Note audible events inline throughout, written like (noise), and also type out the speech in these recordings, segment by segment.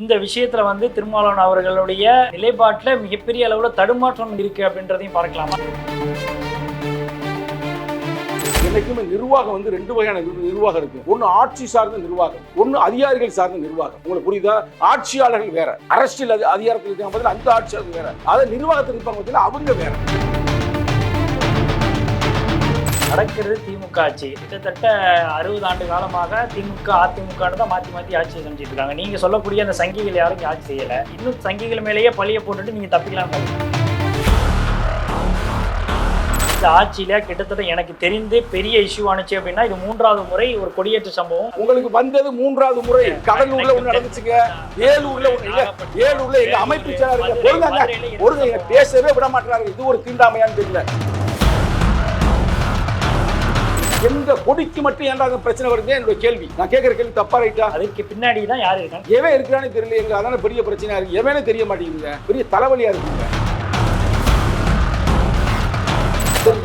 இந்த விஷயத்துல வந்து திருமாவளவன் அவர்களுடைய நிலைப்பாட்டுல மிகப்பெரிய அளவுல தடுமாற்றம் இருக்கு அப்படின்றதையும் பார்க்கலாமா? என்னைக்குமே நிர்வாகம் வந்து ரெண்டு வகையான நிர்- நிர்வாகம் இருக்கு. ஒன்னு ஆட்சி சார்ந்த நிர்வாகம் ஒன்னு அதிகாரிகள் சார்ந்த நிர்வாகம். உங்களுக்கு புரியுதா? ஆட்சியாளர்கள் வேற அரசியல் அதி- அதிகாரத்தில் இருக்காங்க பதில் அந்த ஆட்சியாளர்கள் வேற. அதாவது நிர்வாகத்தில் இருப்பாங்க பதில் அவங்க வேற. நடக்கிறது திமுக ஆட்சி கிட்டத்தட்ட அறுபது ஆண்டு காலமாக திமுக அதிமுக தான் மாத்தி மாத்தி ஆட்சி செஞ்சுட்டு இருக்காங்க. நீங்க சொல்லக்கூடிய அந்த சங்கிகள் யாரும் ஆட்சி செய்யல. இன்னும் சங்கிகள் மேலேயே பழிய போட்டுட்டு நீங்க தப்பிக்கலாம் இந்த ஆட்சியில கிட்டத்தட்ட எனக்கு தெரிந்து பெரிய இஷ்யூ ஆனுச்சு அப்படின்னா இது மூன்றாவது முறை ஒரு கொடியேற்ற சம்பவம். உங்களுக்கு வந்தது மூன்றாவது முறை. கடலூர்ல ஒண்ணு நடந்துச்சுங்க. ஏலூர்ல ஒண்ணு ஏலூர்ல எங்க அமைப்பு ஒரு பேசவே விட மாட்டாங்க இது ஒரு தீண்டாமையான்னு தெரியல. எந்த கொடிக்கு மட்டும் ஏன்டா அந்த பிரச்சனை வருது என்னோட கேள்வி. நான் கேட்கிற கேள்வி தப்பா ரைட்டா? அதுக்கு பின்னாடி தான் யார் இருக்காங்க? எவன் இருக்கிறான்னு தெரியல. எங்க அதான பெரிய பிரச்சனையா இருக்கு. எவனே தெரிய மாட்டேங்குதுங்க. பெரிய தலைவலியா இருக்குங்க.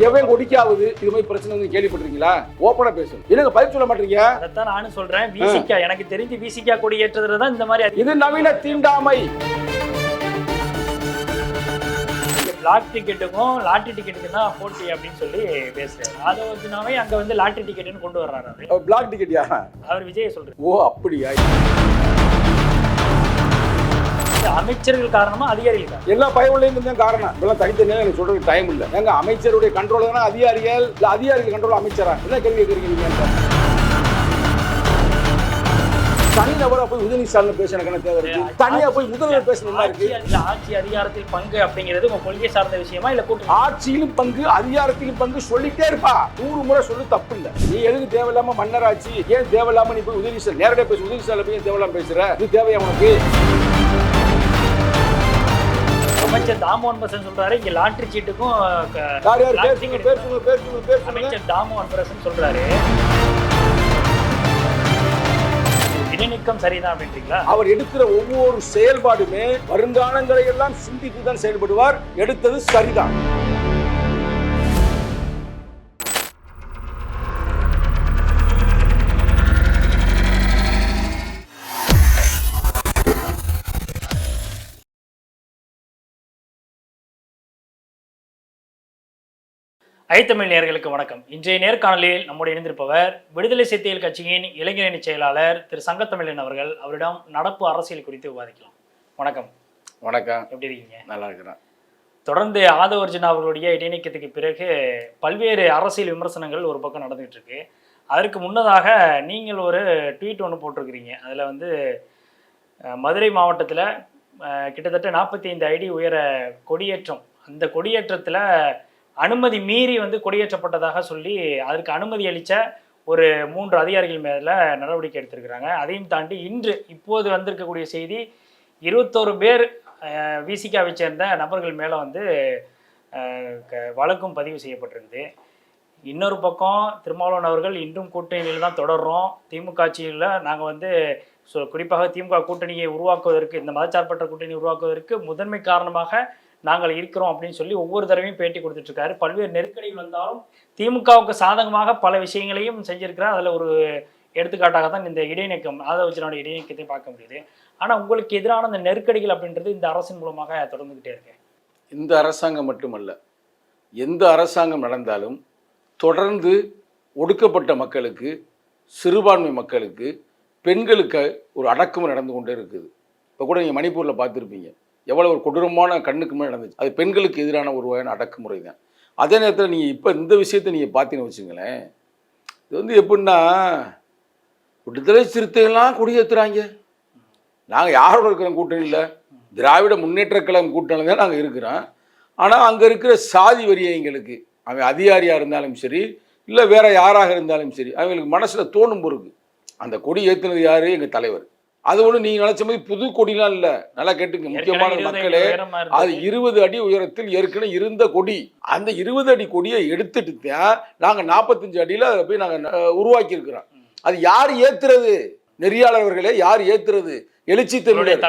எவன் கொடிக்காவது இது மாதிரி பிரச்சனை வந்து கேள்விப்பட்டிருக்கீங்களா? ஓப்பனா பேசணும் என்னங்க பதில் சொல்ல மாட்டீங்க? அதைத்தான் நானும் சொல்றேன். விசிகா எனக்கு தெரிஞ்சு விசிகா கொடி ஏற்றதுல தான் இந்த மாதிரி இது நவீன தீண்டாமை. பிளாக் டிக்கெட்டுக்கும் லாட்டரி டிக்கெட்டுக்கும் தான் போட்டி அப்படின்னு சொல்லி பேசுறாரு. அதை வச்சுனாவே அங்க வந்து லாட்டரி டிக்கெட்னு கொண்டு வர்றாரு அவரு. பிளாக் டிக்கெட் யா அவர் விஜய் சொல்றாரு. ஓ அப்படியா? அமைச்சர்கள் காரணமா அதிகாரிகள் காரணமா? எல்லா பயவுலையும் தான் காரணம். இதெல்லாம் தனித்தனியாக எனக்கு சொல்றதுக்கு டைம் இல்லை. எங்க அமைச்சருடைய கண்ட்ரோல் தானே அதிகாரிகள் இல்ல அதிகாரிகள் கண்ட்ரோல் அமைச்சரா? என்ன கேள்வி கேட்குறீங்க நீங்க தனி நபரா போய் உதயநிதி ஸ்டாலின் பேச எனக்கு தேவை இருக்கு? தனியா போய் முதல்வர் பேசணும் இருக்கு? இல்ல ஆட்சி அதிகாரத்தில் பங்கு அப்படிங்கிறது உங்க கொள்கை சார்ந்த விஷயமா இல்ல கூட்டு ஆட்சியிலும் பங்கு அதிகாரத்திலும் பங்கு சொல்லிட்டே இருப்பா. நூறு முறை சொல்லு தப்பு இல்ல. நீ எதுக்கு தேவையில்லாம மன்னராட்சி ஏன் தேவையில்லாம நீ போய் உதவி சார் நேரடியா பேச உதவி சார் போய் தேவையில்லாம பேசுற? இது தேவையா உனக்கு? அமைச்சர் தாமோகன் பசன் சொல்றாரு இங்க லாட்டரி சீட்டுக்கும் க- யார் யார்? lottery இடைநீக்கம் சரிதான் அப்படின்றீங்களா அவர் எடுக்கிற ஒவ்வொரு செயல்பாடுமே வருங்காலங்களை எல்லாம் சிந்தித்து தான் செயல்படுவார். எடுத்தது சரிதான். ஐத்தமிழ் நேயர்களுக்கு வணக்கம். இன்றைய நேர்காணலில் நம்முடைய இணைந்திருப்பவர் விடுதலை சிறுத்தைகள் கட்சியின் இளைஞரணி செயலாளர் திரு சங்கத்தமிழன் அவர்கள். அவரிடம் நடப்பு அரசியல் குறித்து விவாதிக்கலாம். வணக்கம். வணக்கம். எப்படி இருக்கீங்க? நல்லா இருக்கிறேன். தொடர்ந்து ஆதவர்ஜுனா அவர்களுடைய இடைநீக்கத்துக்கு பிறகு பல்வேறு அரசியல் விமர்சனங்கள் ஒரு பக்கம் நடந்துகிட்டு இருக்கு. அதற்கு முன்னதாக நீங்கள் ஒரு ட்வீட் ஒன்று போட்டிருக்கிறீங்க. அதில் வந்து மதுரை மாவட்டத்தில் கிட்டத்தட்ட நாற்பத்தி ஐந்து ஐடி உயர கொடியேற்றம். அந்த கொடியேற்றத்தில் அனுமதி மீறி வந்து கொடியேற்றப்பட்டதாக சொல்லி அதற்கு அனுமதி அளித்த ஒரு மூன்று அதிகாரிகள் மேல நடவடிக்கை எடுத்திருக்கிறாங்க. அதையும் தாண்டி இன்று இப்போது வந்திருக்கக்கூடிய செய்தி இருபத்தோரு பேர் விசிகாவை சேர்ந்த நபர்கள் மேலே வந்து க- வழக்கும் பதிவு செய்யப்பட்டிருந்து இன்னொரு பக்கம் திருமாவளவன் அவர்கள் இன்றும் கூட்டணியில் தான் தொடர்றோம். திமுக ஆட்சியில் நாங்கள் வந்து குறிப்பாக திமுக கூட்டணியை உருவாக்குவதற்கு இந்த மதச்சார்பற்ற கூட்டணி உருவாக்குவதற்கு முதன்மை காரணமாக நாங்கள் இருக்கிறோம் அப்படின்னு சொல்லி ஒவ்வொரு தடவையும் பேட்டி கொடுத்துட்ருக்காரு. பல்வேறு நெருக்கடிகள் வந்தாலும் திமுகவுக்கு சாதகமாக பல விஷயங்களையும் செஞ்சுருக்கிறார். அதில் ஒரு எடுத்துக்காட்டாக தான் இந்த இடைநீக்கம் ஆதவச்சனோட இடைநீக்கத்தை பார்க்க முடியுது. ஆனால் உங்களுக்கு எதிரான இந்த நெருக்கடிகள் அப்படின்றது இந்த அரசின் மூலமாக தொடர்ந்துக்கிட்டே இருக்கு. இந்த அரசாங்கம் மட்டுமல்ல எந்த அரசாங்கம் நடந்தாலும் தொடர்ந்து ஒடுக்கப்பட்ட மக்களுக்கு சிறுபான்மை மக்களுக்கு பெண்களுக்கு ஒரு அடக்குமுறை நடந்து கொண்டே இருக்குது. இப்போ கூட நீங்கள் மணிப்பூரில் பார்த்துருப்பீங்க. எவ்வளோ ஒரு கொடூரமான கண்ணுக்கு மேலே நடந்துச்சு. அது பெண்களுக்கு எதிரான ஒரு வகையான அடக்குமுறை தான். அதே நேரத்தில் நீங்கள் இப்போ இந்த விஷயத்தை நீங்கள் பார்த்தீங்கன்னு வச்சுங்களேன் இது வந்து எப்படின்னா விடுதலை சிறுத்தைகள்லாம் குடியேற்றுறாங்க நாங்கள் யாரோட இருக்கிறோம் கூட்டணியில் திராவிட முன்னேற்ற கழகம் கூட்டணி தான் நாங்கள் இருக்கிறோம். ஆனால் அங்கே இருக்கிற சாதி வரியங்களுக்கு அவன் அதிகாரியாக இருந்தாலும் சரி இல்லை வேற யாராக இருந்தாலும் சரி அவங்களுக்கு மனசில் தோணும் பொறுக்கு அந்த கொடி ஏற்றுனது யார்? எங்கள் தலைவர். அது ஒன்று நீங்கள் நினச்ச மாதிரி புது கொடிலாம் இல்லை. நல்லா கேட்டுங்க முக்கியமான மக்களே அது. இருபது அடி உயரத்தில் ஏற்கனவே இருந்த கொடி. அந்த இருபது அடி கொடியை எடுத்துட்டு தான் நாங்கள் நாற்பத்தஞ்சு அடியில் அதை போய் நாங்கள் உருவாக்கி இருக்கிறோம் அது யார் ஏத்துறது? நெறியாளர்களே யார் ஏத்துறது? எழுச்சி தலைவர்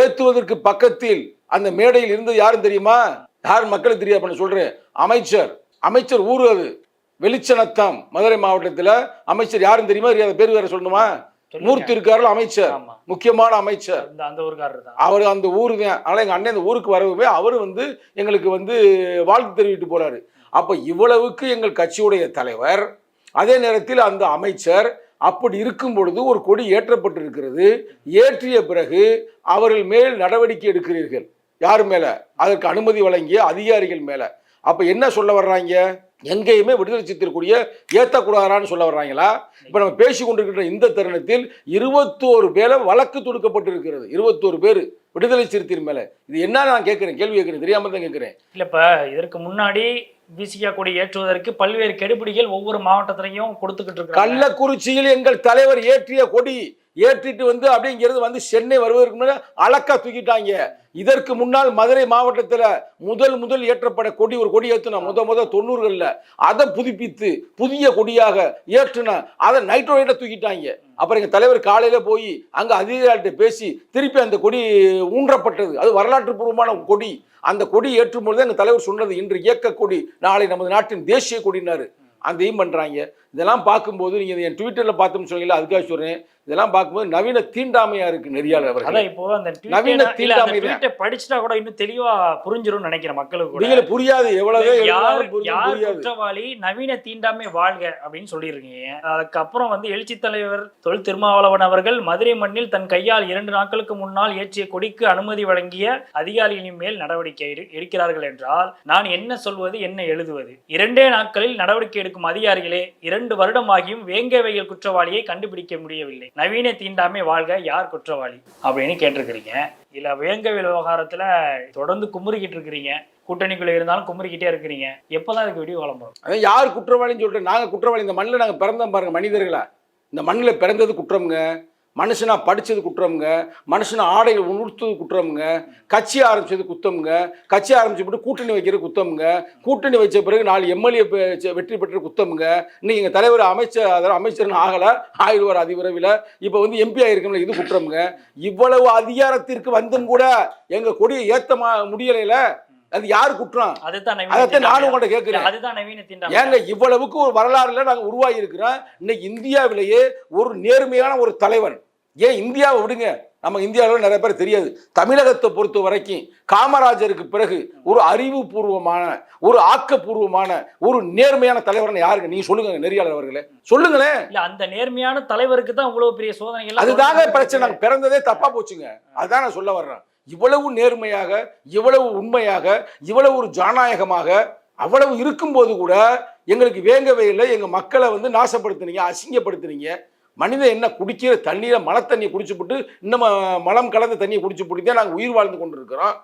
ஏத்துவதற்கு பக்கத்தில் அந்த மேடையில் இருந்தது யாரும் தெரியுமா? யார் மக்களுக்கு தெரியாது சொல்றேன். அமைச்சர். அமைச்சர் ஊர் அது. வெளிச்சனத்தம் மதுரை மாவட்டத்தில். அமைச்சர் யாரும் தெரியுமா? தெரியாத பேர் வேற சொல்லணுமா. மூர்த்தி இருக்காருல அமைச்சர் முக்கியமான அமைச்சர். அந்த அந்த ஊருக்காரர் அவர் அந்த ஊரு தான் அதனால எங்க அண்ணன் இந்த ஊருக்கு வரவே அவர் வந்து எங்களுக்கு வந்து வாழ்த்து தெரிவித்து போறாரு. அப்ப இவ்வளவுக்கு எங்கள் கட்சியுடைய தலைவர் அதே நேரத்தில் அந்த அமைச்சர் அப்படி இருக்கும் பொழுது ஒரு கொடி ஏற்றப்பட்டிருக்கிறது. ஏற்றிய பிறகு அவர்கள் மேல் நடவடிக்கை எடுக்கிறீர்கள். யார் மேல? அதற்கு அனுமதி வழங்கிய அதிகாரிகள் மேல. அப்ப என்ன சொல்ல வர்றாங்க? எங்கேயுமே விடுதலை சித்திரக்கூடிய ஏத்தக்கூடாதான்னு சொல்ல வர்றாங்களா? இப்ப நம்ம பேசி கொண்டிருக்கிற இந்த தருணத்தில் இருபத்தோரு பேரை வழக்கு தொடுக்கப்பட்டிருக்கிறது. இருபத்தோரு பேர் விடுதலை சிறுத்தையின் மேல. இது என்ன நான் கேட்கிறேன்? கேள்வி கேட்கிறேன். தெரியாம தான் கேட்கிறேன். இல்ல இப்ப இதற்கு முன்னாடி விசிகா கொடி ஏற்றுவதற்கு பல்வேறு கெடுபிடிகள் ஒவ்வொரு மாவட்டத்திலையும் கொடுத்துக்கிட்டு இருக்காங்க கள்ளக்குறிச்சியில் எங்கள் தலைவர் ஏற்றிய கொடி ஏற்றிட்டு வந்து அப்படிங்கிறது வந்து சென்னை வருவதற்கு முன்னாடி அலக்கா தூக்கிட்டாங்க. இதற்கு முன்னால் மதுரை மாவட்டத்தில் முதல் முதல் ஏற்றப்பட கொடி ஒரு கொடி ஏற்றுனா முத முத தொண்ணூறுகளில் அதை புதுப்பித்து புதிய கொடியாக ஏற்றுனா அதை நைட்ரோயிட்ட தூக்கிட்டாங்க. அப்புறம் எங்கள் தலைவர் காலையில் போய் அங்கே அதிகாரிகிட்ட பேசி திருப்பி அந்த கொடி ஊன்றப்பட்டது. அது வரலாற்று பூர்வமான கொடி. அந்த கொடி ஏற்றும் பொழுது எங்கள் தலைவர் சொன்னது இன்று இயக்க கொடி நாளை நமது நாட்டின் தேசிய கொடினாரு அதையும் பண்ணுறாங்க இதெல்லாம் பார்க்கும்போது நீங்க இதை என் ட்விட்டர்ல பார்த்தோம்னு சொன்னீங்களா அதுக்காக சொல்றேன். இதெல்லாம் பார்க்கும்போது நவீன தீண்டாமையா இருக்கு நெறியாளர் அவர்கள். அதான் இப்போ அந்த நவீன தீண்டாமை படிச்சுட்டா கூட இன்னும் தெளிவா புரிஞ்சிரும்னு நினைக்கிறேன் மக்களுக்கு கூட. நீங்களே புரியாது எவ்வளவு யார் குற்றவாளி நவீன தீண்டாமை வாழ்க அப்படின்னு சொல்லியிருக்கீங்க. அதுக்கப்புறம் வந்து எழுச்சி தலைவர் தொல் திருமாவளவன் அவர்கள் மதுரை மண்ணில் தன் கையால் இரண்டு நாட்களுக்கு முன்னால் ஏற்றிய கொடிக்கு அனுமதி வழங்கிய அதிகாரிகளின் மேல் நடவடிக்கை எடு- எடுக்கிறார்கள் என்றால் நான் என்ன சொல்வது என்ன எழுதுவது? இரண்டே நாட்களில் நடவடிக்கை எடுக்கும் அதிகாரிகளே இரண்டு இரண்டு வருடமாகியும் வேங்கவையில் குற்றவாளியை கண்டுபிடிக்க முடியவில்லை. நவீன தீண்டாமை வாழ்க யார் குற்றவாளி? அப்படின்னு கேட்டிருக்கிறீங்க. இல்ல வேங்கவேல் விவகாரத்துல தொடர்ந்து குமுறிக்கிட்டு இருக்கிறீங்க. கூட்டணிக்குள்ள இருந்தாலும் குமுறிக்கிட்டே இருக்கிறீங்க. எப்பதான் இதுக்கு விடிவு கிளம்புறோம் அதான் யார் குற்றவாளின்னு சொல்லிட்டு நாங்க குற்றவாளி இந்த மண்ணில் நாங்க பிறந்தோம் பாருங்க மனிதர்களா. இந்த மண்ணில் பிறந்தது குற்றம்ங்க. மனுஷனா படிச்சது குற்றம்ங்க. மனுஷனா ஆடைகள் உணர்த்தது குற்றம்ங்க. கட்சி ஆரம்பிச்சது குத்தம்ங்க. கட்சி ஆரம்பிச்சு போட்டு கூட்டணி வைக்கிறது குத்தம்ங்க. கூட்டணி வச்ச பிறகு நாலு எம்எல்ஏ வெற்றி பெற்ற குத்தம்ங்க. இன்னைக்கு எங்க தலைவர் அமைச்சர் அதாவது அமைச்சர்னு ஆகல ஆயிடுவார் அதிவிரைவில் இப்போ வந்து எம்பி ஆயிருக்கோம்ல இது குற்றம்ங்க. இவ்வளவு அதிகாரத்திற்கு வந்தும் கூட எங்க கொடியை ஏத்த மா- முடியலைல அது யார் குற்றம்? அதைத்தான் நானும். உங்கள்ட்ட கேட்கிறேன். ஏங்க இவ்வளவுக்கு ஒரு வரலாறுல நாங்க உருவாகி இருக்கிறோம் இன்னைக்கு இந்தியாவிலேயே ஒரு நேர்மையான ஒரு தலைவன் ஏன் இந்தியாவை விடுங்க? நம்ம இந்தியாவில் நிறைய பேர் தெரியாது. தமிழகத்தை பொறுத்த வரைக்கும் காமராஜருக்கு பிறகு ஒரு அறிவுபூர்வமான ஒரு ஆக்கப்பூர்வமான ஒரு நேர்மையான தலைவர்னு யாருங்க நீங்க சொல்லுங்க நெறியாளர் அவர்களே. சொல்லுங்களேன். இல்ல அந்த நேர்மையான தலைவருக்கு தான் இவ்வளவு பெரிய சோதனைகள் அதுதாங்க பிரச்சனை. நாங்க பிறந்ததே தப்பா போச்சுங்க. அதுதான் நான் சொல்ல வர்றேன். இவ்வளவு நேர்மையாக இவ்வளவு உண்மையாக இவ்வளவு ஒரு ஜனநாயகமாக அவ்வளவு இருக்கும்போது கூட எங்களுக்கு வேங்கவே இல்லை. எங்க மக்களை வந்து நாசப்படுத்துனீங்க அசிங்கப்படுத்துனீங்க. மனிதன் என்ன குடிக்கிற தண்ணீரை மழை தண்ணியை குடிச்சு போட்டு இன்னும் மலம் கலந்த தண்ணியை குடிச்சு போட்டு நாங்கள் உயிர் வாழ்ந்து கொண்டு இருக்கிறோம்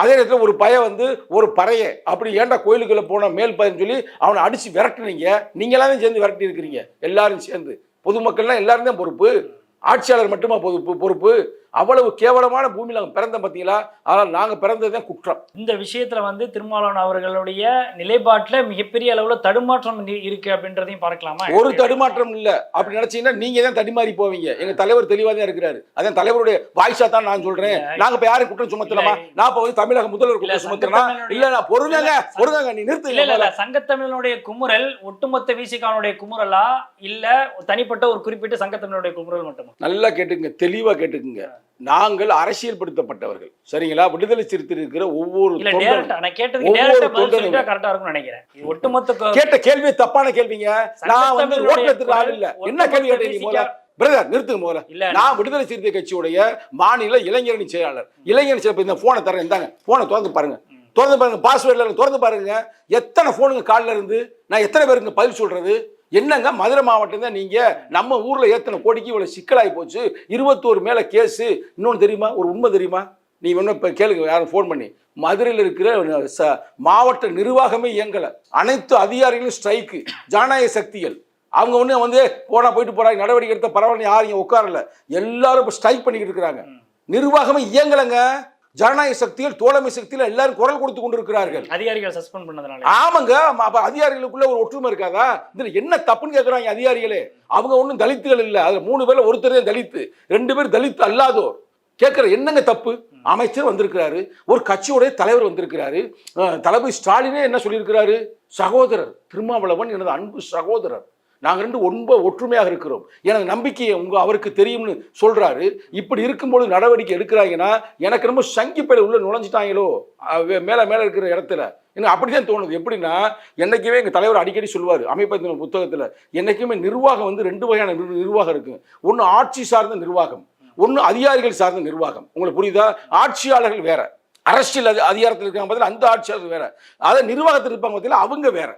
அதே நேரத்தில் ஒரு பய வந்து ஒரு பறைய அப்படி ஏன்டா கோயிலுக்குள்ளே போன மேல் பையன் சொல்லி அவனை அடித்து விரட்டுனீங்க. நீங்களாம் தான் சேர்ந்து விரட்டி இருக்கிறீங்க. எல்லாரும் சேர்ந்து. பொதுமக்கள்லாம் எல்லாரும் தான் பொறுப்பு. ஆட்சியாளர் மட்டுமா பொறுப்பு பொறுப்பு? அவ்வளவு கேவலமான பூமியில் நாங்கள் பிறந்தோம் பார்த்தீங்களா? ஆனால் நாங்கள் பிறந்தது தான் குற்றம். இந்த விஷயத்துல வந்து திருமாவளவன் அவர்களுடைய நிலைப்பாட்டுல மிகப்பெரிய அளவுல தடுமாற்றம் இரு- இருக்கு அப்படின்றதையும் பார்க்கலாமா? ஒரு தடுமாற்றம் இல்ல. அப்படி நினைச்சீங்கன்னா நீங்க தான் தடுமாறி போவீங்க. எங்க தலைவர் தெளிவா தான் இருக்கிறாரு. அதான் தலைவருடைய வாய்ஸா தான் நான் சொல்றேன். நாங்க இப்ப யாரும் குற்றம் சுமத்தலாமா. நான் இப்ப வந்து தமிழக முதல்வர் குற்றம் சுமத்துறேனா? சங்கத்தமிழனுடைய- இல்ல நான் இல்ல, பொறுங்கங்க நீ இல்ல இல்ல இல்ல. சங்கத்தமிழனுடைய குமுறல் ஒட்டுமொத்த விசிகானுடைய குமுறலா இல்ல தனிப்பட்ட ஒரு குறிப்பிட்ட சங்கத்தமிழனுடைய குமுறல் மட்டுமா? நல்லா கேட்டுக்குங்க தெளிவா கேட்டுக்குங்க. நாங்கள் அரசியல்படுத்தப்பட்டவர்கள். சரிங்களா? விடுதலை சிறுத்தை இருக்கிற ஒவ்வொரு நினைக்கிறேன். ஒட்டுமொத்த கேட்ட கேள்வி தப்பான கேள்விங்க. நான் வந்து எடுத்துட்டு ஆள் இல்ல. என்ன கேள்வி கேட்டீங்க பிரதர் நிறுத்துங்க இல்ல நான் விடுதலை சிறுத்தை கட்சியுடைய மாநில இளைஞரணி செயலாளர். இளைஞரணி செயலர் இந்த போனை தரேன் இந்தாங்க. போனை திறந்து பாருங்க. திறந்து பாருங்க. பாஸ்வேர்ட்ல திறந்து பாருங்க. எத்தனை போனுங்க காலில் இருந்து நான் எத்தனை பேருக்கு பதில் சொல்றது? என்னங்க? மதுரை மாவட்டம் தான் நீங்க நம்ம ஊர்ல ஏத்தனை கோடிக்கு இவ்வளவு சிக்கலாகி போச்சு. இருபத்தோரு மேல கேஸ். இன்னொன்னு தெரியுமா? ஒரு உண்மை தெரியுமா? நீ வேணும் இப்ப கேளுங்க யாரும் ஃபோன் பண்ணி. மதுரையில் இருக்கிற ச- மாவட்ட நிர்வாகமே இயங்கல. அனைத்து அதிகாரிகளும் ஸ்ட்ரைக்கு ஜனநாயக சக்திகள். அவங்க ஒண்ணு வந்து போனா போயிட்டு போறாங்க நடவடிக்கை எடுத்த பரவாயில்ல யாரும் இங்க உட்காரல. எல்லாரும் இப்போ ஸ்ட்ரைக் பண்ணிக்கிட்டு இருக்கிறாங்க. நிர்வாகமே இயங்கலைங்க. ஜனநாயக சக்திகள் தோழமை சக்திகள் எல்லாரும் குரல் கொடுத்து கொண்டிருக்கிறார்கள். அதிகாரிகள் சஸ்பெண்ட் பண்ணதுனால. ஆமாங்க அப்ப அதிகாரிகளுக்குள்ள ஒரு ஒற்றுமை இருக்காதா? இதுல என்ன தப்புன்னு கேக்குறாங்க அதிகாரிகளே. அவங்க ஒண்ணும் தலித்துகள் இல்ல. அதுல மூணு பேர்ல ஒருத்தர் தான் தலித்து ரெண்டு பேர் தலித்து அல்லாதோர். கேட்கிற என்னங்க தப்பு? அமைச்சர் வந்திருக்கிறாரு ஒரு கட்சியுடைய தலைவர் வந்திருக்கிறாரு தளபதி ஸ்டாலினே என்ன சொல்லியிருக்கிறாரு? சகோதரர் திருமாவளவன் எனது அன்பு சகோதரர். நாங்கள் ரெண்டு ஒன்ப ஒற்றுமையாக இருக்கிறோம். எனது நம்பிக்கையை உங்கள் அவருக்கு தெரியும்னு சொல்கிறாரு இப்படி இருக்கும்போது நடவடிக்கை எடுக்கிறாங்கன்னா எனக்கு ரொம்ப சங்கிப்பையில் உள்ளே நுழைஞ்சிட்டாங்களோ? மேலே மேலே இருக்கிற இடத்துல. எனக்கு அப்படிதான் தோணுது. எப்படின்னா என்னைக்குமே எங்கள் தலைவர் அடிக்கடி சொல்லுவார் அமைப்பத்தின புத்தகத்தில் என்னைக்குமே நிர்வாகம் வந்து ரெண்டு வகையான நிர்வாகம் இருக்குது ஒன்று ஆட்சி சார்ந்த நிர்வாகம் ஒன்று அதிகாரிகள் சார்ந்த நிர்வாகம். உங்களுக்கு புரியுதா? ஆட்சியாளர்கள் வேற. அரசியல் அதிகாரத்தில் இருக்காங்க பதில் அந்த ஆட்சியாளர்கள் வேற. அதை நிர்வாகத்தில் இருப்பாங்க பதில் அவங்க வேற.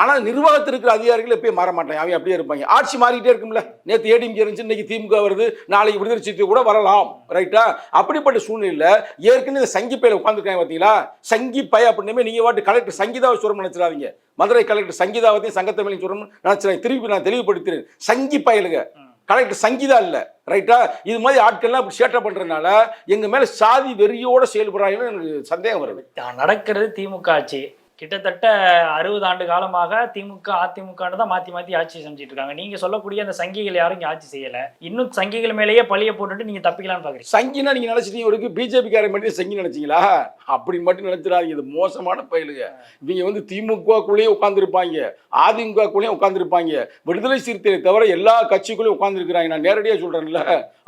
ஆனால் நிர்வாகத்தில் இருக்கிற அதிகாரிகள் எப்பயும் மாற மாட்டாங்க. அவங்க அப்படியே இருப்பாங்க. ஆட்சி மாறிக்கிட்டே இருக்கும்ல. நேற்று ஏடிஎம்கே இருந்துச்சு இன்னைக்கு திமுக வருது. நாளைக்கு விடுதலை சிறுத்தை கூட வரலாம். ரைட்டா அப்படிப்பட்ட சூழ்நிலையில் ஏற்கனவே இந்த சங்கி பையில உட்காந்துருக்காங்க பார்த்தீங்களா சங்கி பை அப்படின்னே நீங்கள் வாட்டு கலெக்டர் சங்கீதாவை சுரம் நினைச்சிடாதீங்க. மதுரை கலெக்டர் சங்கீதாவத்தையும் சங்கத்தமிழையும் சொல்லணும்னு நினைச்சிடாங்க திருப்பி நான் தெளிவுபடுத்துறேன் சங்கி பயலுங்க. கலெக்டர் சங்கீதா இல்லை. ரைட்டா இது மாதிரி ஆட்கள்லாம் அப்படி சேட்டை பண்ணுறதுனால எங்கள் மேலே சாதி வெறியோடு செயல்படுறாங்கன்னு எனக்கு சந்தேகம் வருது. நடக்கிறது திமுக ஆட்சி. கிட்டத்தட்ட அறுபது ஆண்டு காலமாக திமுக அதிமுகன்னு தான் மாத்தி மாத்தி ஆட்சி செஞ்சுட்டு இருக்காங்க. நீங்க சொல்லக்கூடிய அந்த சங்கிகள் யாரும் இங்க ஆட்சி செய்யல. இன்னும் சங்கிகள் மேலேயே பழிய போட்டுட்டு நீங்க தப்பிக்கலாம்னு பாக்குறீங்க. சங்கினா நீங்க நினைச்சிட்டீங்க ஒரு பிஜேபி காரன் மட்டும் சங்கி நினைச்சீங்களா? அப்படின்னு மட்டும் நினைச்சிடாதீங்க. இது மோசமான பயலுங்க. இவங்க வந்து திமுகக்குள்ளேயே உட்காந்துருப்பாங்க அதிமுகக்குள்ளேயும் உட்காந்துருப்பாங்க விடுதலை சிறுத்தையை தவிர எல்லா கட்சிக்குள்ளேயும் உட்காந்துருக்கிறாங்க நான் நேரடியாக சொல்றேன்ல.